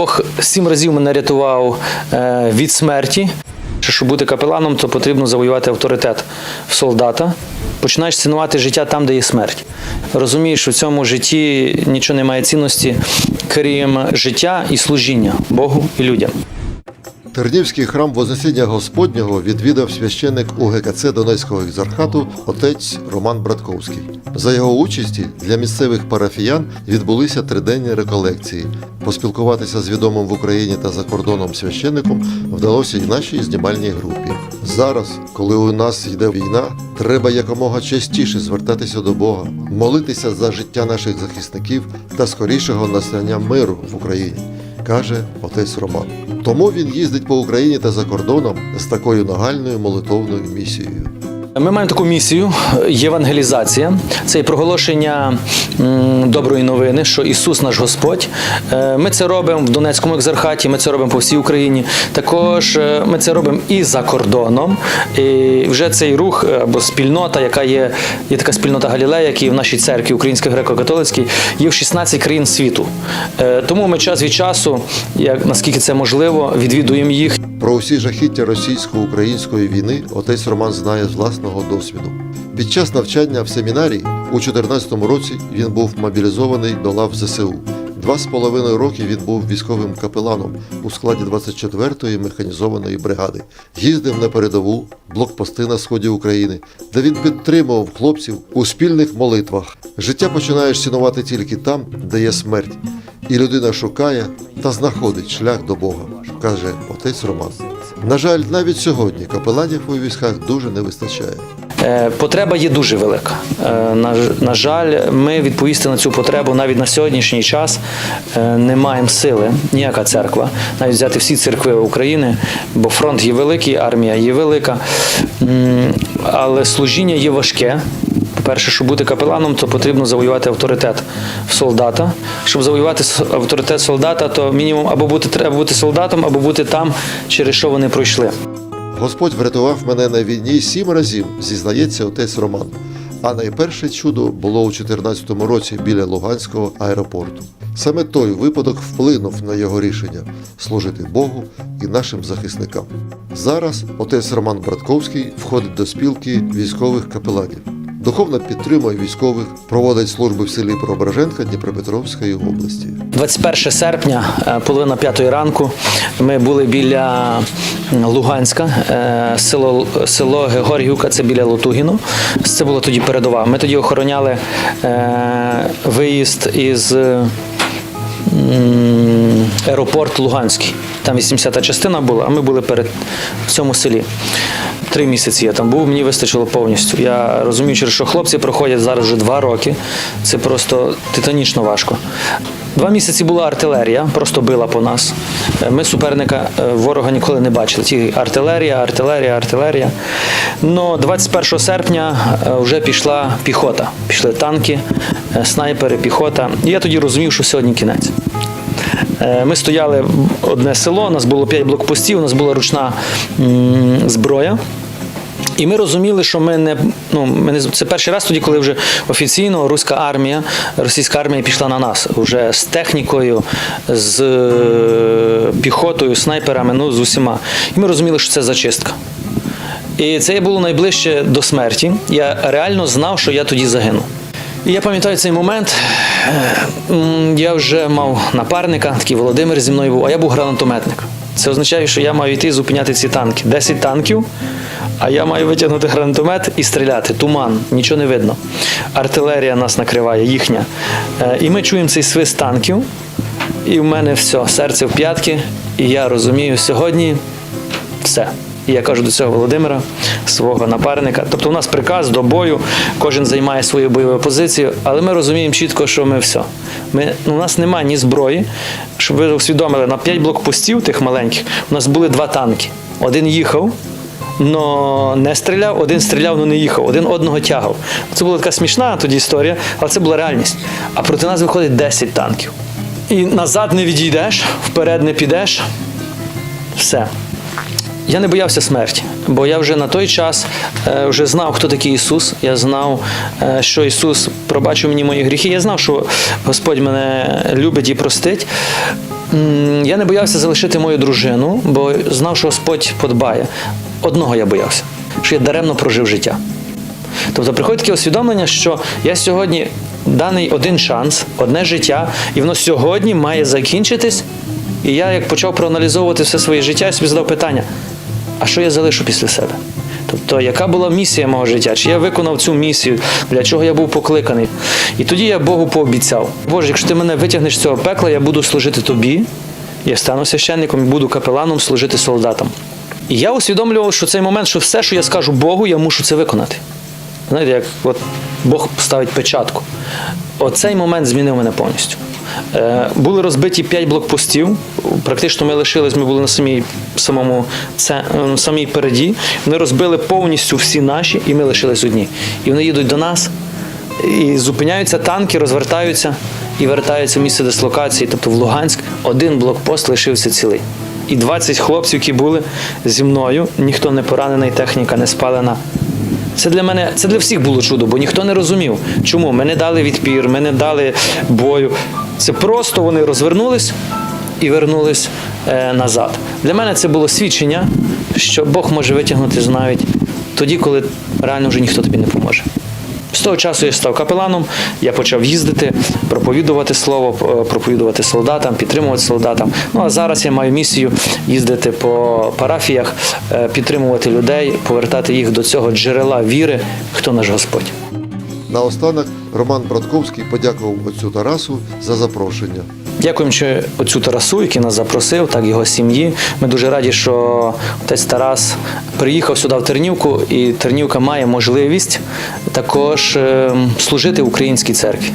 Бог сім разів мене рятував е, від смерті. Щоб бути капеланом, то потрібно завоювати авторитет в солдата. Починаєш цінувати життя там, де є смерть. Розумієш, що в цьому житті нічого немає цінності, крім життя і служіння Богу і людям. Тернівський храм Вознесіння Господнього відвідав священник УГКЦ Донецького екзархату отець Роман Братковський. За його участі для місцевих парафіян відбулися триденні реколекції. Поспілкуватися з відомим в Україні та за кордоном священником вдалося і нашій знімальній групі. Зараз, коли у нас йде війна, треба якомога частіше звертатися до Бога, молитися за життя наших захисників та скорішого настання миру в Україні каже отець Роман. Тому він їздить по Україні та за кордоном з такою нагальною молитовною місією. Ми маємо таку місію євангелізація. Це і проголошення доброї новини, що Ісус наш Господь. Е, Ми це робимо в Донецькому екзархаті, ми це робимо по всій Україні. Також е, ми це робимо і за кордоном. І вже цей рух е, або спільнота, яка є, є така спільнота Галілея, яка є в нашій церкві, Українській греко-католицькій, є в 16 країн світу. Тому ми час від часу, як наскільки це можливо, відвідуємо їх. Про усі жахіття російсько-української війни отець Роман знає з власного досвіду. Під час навчання в семінарії у 2014 році він був мобілізований до лав ЗСУ. Два з половиною роки він був військовим капеланом у складі 24-ї механізованої бригади. Їздив на передову, блокпости на сході України, де він підтримував хлопців у спільних молитвах. Життя починаєш цінувати тільки там, де є смерть, і людина шукає та знаходить шлях до Бога, каже отець Роман. На жаль, навіть сьогодні капеланів у військах дуже не вистачає. Е, Потреба є дуже велика. Е, На, жаль, ми відповісти на цю потребу навіть на сьогоднішній час е, не маємо сили, ніяка церква, навіть взяти всі церкви України, бо фронт є великий, армія є велика, але служіння є важке. По-перше, щоб бути капеланом, то потрібно завоювати авторитет солдата. Щоб завоювати авторитет солдата, то мінімум або бути треба бути солдатом, або бути там, через що вони пройшли. Господь врятував мене на війні сім разів, зізнається отець Роман. А найперше чудо було у 2014 році біля Луганського аеропорту. Саме той випадок вплинув на його рішення служити Богу і нашим захисникам. Зараз отець Роман Братковський входить до спілки військових капеланів. Духовно підтримує військових, проводить служби в селі Преображенка Дніпропетровської області. 21 серпня, е, половина п'ятої ранку, ми були біля Луганська, е, село, село Георгівка, це біля Лотугіну. Це було тоді передова. Ми тоді охороняли е, виїзд із аеропорт Луганський. Там 80-та частина була, а ми були перед в цьому селі. Три місяці я там був, мені вистачило повністю. Я розумію, що хлопці проходять зараз вже два роки. Це просто титанічно важко. Два місяці була артилерія, просто била по нас. Е, Ми суперника е, ворога ніколи не бачили. Ті артилерія, артилерія, артилерія. Но 21 серпня е, вже пішла піхота. Пішли танки, снайпери, піхота. І я тоді розумів, що сьогодні кінець. Е, Ми стояли в одне село, у нас було 5 блокпостів, у нас була ручна зброя. І ми розуміли, що ми не ну ми не це перший раз тоді, коли вже офіційно руська армія, російська армія пішла на нас вже з технікою, з е, піхотою, снайперами, ну з усіма. І ми розуміли, що це зачистка. І це було найближче до смерті. Я реально знав, що я тоді загину. І я пам'ятаю цей момент. Е, Я вже мав напарника, такий Володимир зі мною був, а я був гранатометник. Це означає, що я маю йти зупиняти ці танки. 10 танків, а я маю витягнути гранатомет і стріляти. Туман, нічого не видно. Артилерія нас накриває, їхня. Е, І ми чуємо цей свист танків, і в мене все, серце в п'ятки, і я розумію, сьогодні все. І я кажу до цього Володимира, свого напарника. Тобто у нас приказ до бою, кожен займає свою бойову позицію, але ми розуміємо чітко, що ми все. Ми, ну, у нас немає ні зброї, щоб ви усвідомили, на 5 блокпостів тих маленьких у нас були два танки. Один їхав, но не стріляв, один стріляв, але не їхав, один одного тягав. Це була така смішна тоді історія, але це була реальність. А проти нас виходить 10 танків. І назад не відійдеш, вперед не підеш. Все. Я не боявся смерті, бо я вже на той час е, вже знав, хто такий Ісус. Я знав, е, що Ісус пробачив мені мої гріхи. Я знав, що Господь мене любить і простить. Я не боявся залишити мою дружину, бо знав, що Господь подбає. Одного я боявся, що я даремно прожив життя. Тобто приходить таке усвідомлення, що я сьогодні даний один шанс, одне життя, і воно сьогодні має закінчитись. І я, як почав проаналізовувати все своє життя, я собі задав питання: а що я залишу після себе? Тобто, яка була місія мого життя? Чи я виконав цю місію, для чого я був покликаний? І тоді я Богу пообіцяв: Боже, якщо ти мене витягнеш з цього пекла, я буду служити тобі, я стану священником і буду капеланом служити солдатам. І я усвідомлював, що цей момент, що все, що я скажу Богу, я мушу це виконати. Знаєте, як от Бог ставить печатку. Оцей момент змінив мене повністю. Е, були розбиті п'ять блокпостів. Практично ми лишились, ми були на самій самому це, е, самій переді. Вони розбили повністю всі наші, і ми лишились одні. І вони їдуть до нас, і зупиняються танки, розвертаються і вертаються в місце дислокації, тобто в Луганськ. Один блокпост лишився цілий. І 20 хлопців, які були зі мною, ніхто не поранений, техніка не спалена. Це для мене, це для всіх було чудо, бо ніхто не розумів, чому ми не дали відпір, ми не дали бою. Це просто вони розвернулись і вернулись е, назад. Для мене це було свідчення, що Бог може витягнути навіть тоді, коли реально вже ніхто тобі не поможе. З того часу я став капеланом, я почав їздити, проповідувати слово, е, проповідувати солдатам, підтримувати солдатам. Ну а зараз я маю місію їздити по парафіях, е, підтримувати людей, повертати їх до цього джерела віри, хто наш Господь. Наостанок Роман Братковський подякував отцю Тарасу за запрошення. Дякуючи оцю Тарасу, який нас запросив, так його сім'ї. Ми дуже раді, що отець Тарас приїхав сюди в Тернівку, і Тернівка має можливість також е, служити українській церкві.